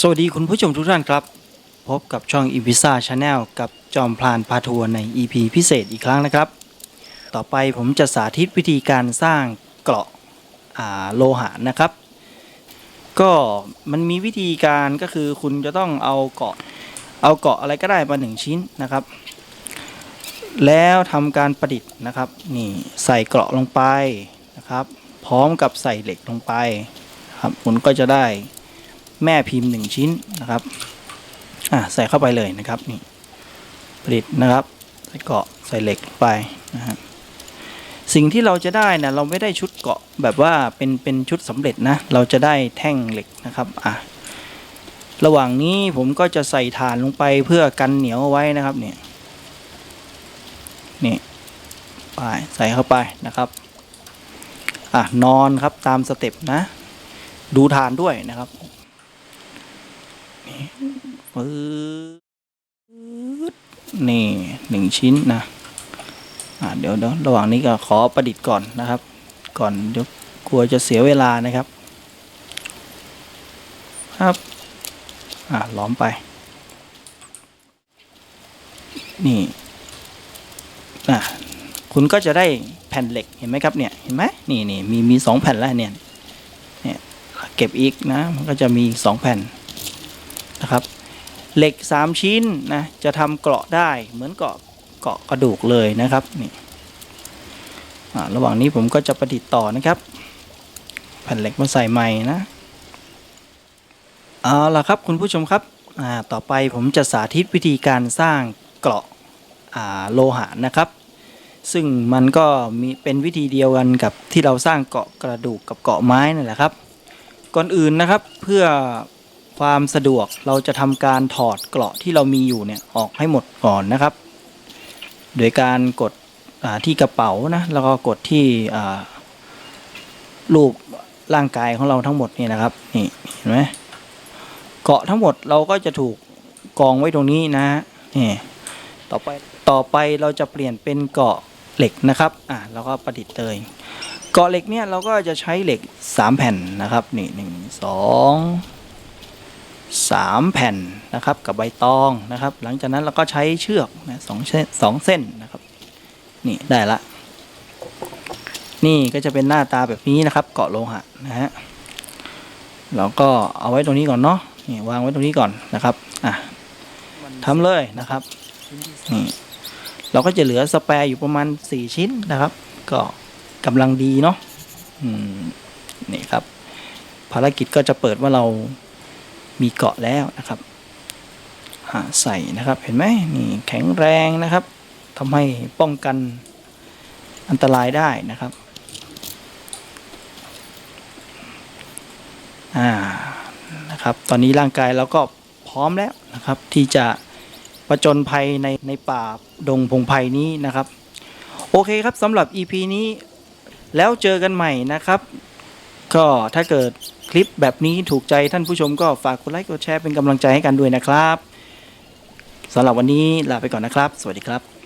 สวัสดีคุณผู้ชมทุกท่านครับ พบกับช่อง e v i s a Channel กับจอมพลานพาทัวร์ใน EP พิเศษอีกครั้งนะครับ ต่อไปผมจะสาธิตวิธีการสร้างเกราะาโลหะนะครับ ก็มันมีวิธีการก็คือคุณจะต้องเอาเกราะเอาเกราะอะไรก็ได้มาหนึ่งชิ้นนะครับ แล้วทำการประดิษฐ์นะครับนี่ใส่เกราะลงไปนะครับ พร้อมกับใส่เหล็กลงไปครับคุณก็จะได้ แม่พิมพ์หนึ่งชิ้นนะครับอ่าใส่เข้าไปเลยนะครับนี่ผลิตนะครับใส่เกาะใส่เหล็กไปนะฮะสิ่งที่เราจะได้นะเราไม่ได้ชุดเกาะแบบว่าเป็นเป็นชุดสำเร็จนะเราจะได้แท่งเหล็กนะครับอะระหว่างนี้ผมก็จะใส่ฐานลงไปเพื่อกันเหนียวเอาไว้นะครับเนี่ยนี่ไปใส่เข้าไปนะครับอะนอนครับตามสเต็ปนะ ดูฐานด้วยนะครับ ปื๊ดนี่หนึ่งชิ้นนะอ่าเดี๋ยวเดี๋ยวระหว่างนี้ก็ขอประดิษฐ์ก่อนนะครับ ก่อนเดี๋ยวกลัวจะเสียเวลานะครับ ครับอ่าล้อมไป นี่อะคุณก็จะได้แผ่นเหล็กเห็นไหมครับเนี่ยเห็นไหมนี่นี่มีมีสองแผ่นแล้วเนี่ยเนี่ยเก็บอีกนะมันก็จะมีสองแผ่น นะครับ เหล็ก 3 ชิ้นนะจะทำเกราะได้เหมือนเกราะเกาะกระดูกเลยนะครับนี่ระหว่างนี้ผมก็จะประดิษฐ์ต่อนะครับ แผ่นเหล็กมาใส่ใหม่นะเอาล่ะครับคุณผู้ชมครับต่อไปผมจะสาธิตวิธีการสร้างเกราะาโลหะนะครับ ซึ่งมันก็มีเป็นวิธีเดียวกันกับที่เราสร้างเกาะกระดูกกับเกาะไม้นั่นแหละครับ ก่อนอื่นนะครับเพื่อ ความสะดวกเราจะทำการถอดเกราะที่เรามีอยู่เนี่ยออกให้หมดก่อนนะครับ โดยการกดที่กระเป๋านะแล้วก็กดที่รูปร่างกายของเราทั้งหมดนี่นะครับนี่เห็นไหมเกราะทั้งหมดเราก็จะถูกกองไว้ตรงนี้นะนี่ต่อไปต่อไปเราจะเปลี่ยนเป็นเกราะเหล็กนะครับอ่าแล้วก็ประดิษฐ์เลยเกาะเหล็กเนี่ยเราก็จะใช้เหล็ก 3 แผ่นนะครับนี่หนึ่งสอง สามแผ่นนะครับกับใบตองนะครับ หลังจากนั้นเราก็ใช้เชือกนะสองเส้นสองเส้นนะครับนี่ได้ละ นี่ก็จะเป็นหน้าตาแบบนี้นะครับ เกาะโลหะนะฮะเราก็เอาไว้ตรงนี้ก่อนเนาะนี่วางไว้ตรงนี้ก่อนนะครับอะทำเลยนะครับนี่เราก็จะเหลือสแปร์อยู่ประมาณ 4 ชิ้นนะครับ ก็กำลังดีเนาะอืมนี่ครับ ภารกิจก็จะเปิดว่าเรา มีเกาะแล้วนะครับใส่นะครับเห็นไหมนี่แข็งแรงนะครับทำให้ป้องกันอันตรายได้นะครับอ่านะครับ ตอนนี้ร่างกายเราก็พร้อมแล้วนะครับ ที่จะประจนภัยในในป่าดงพงไพ่นี้นะครับ โอเคครับสำหรับ EP นี้แล้วเจอกันใหม่นะครับ ก็ถ้าเกิด ลิปแบบนี้ถูกใจท่านผู้ชมก็ฝากกดไลค์กดแชร์เป็นกำลังใจให้กันด้วยนะครับสำหรับวันนี้ลาไปก่อนนะครับ สวัสดีครับ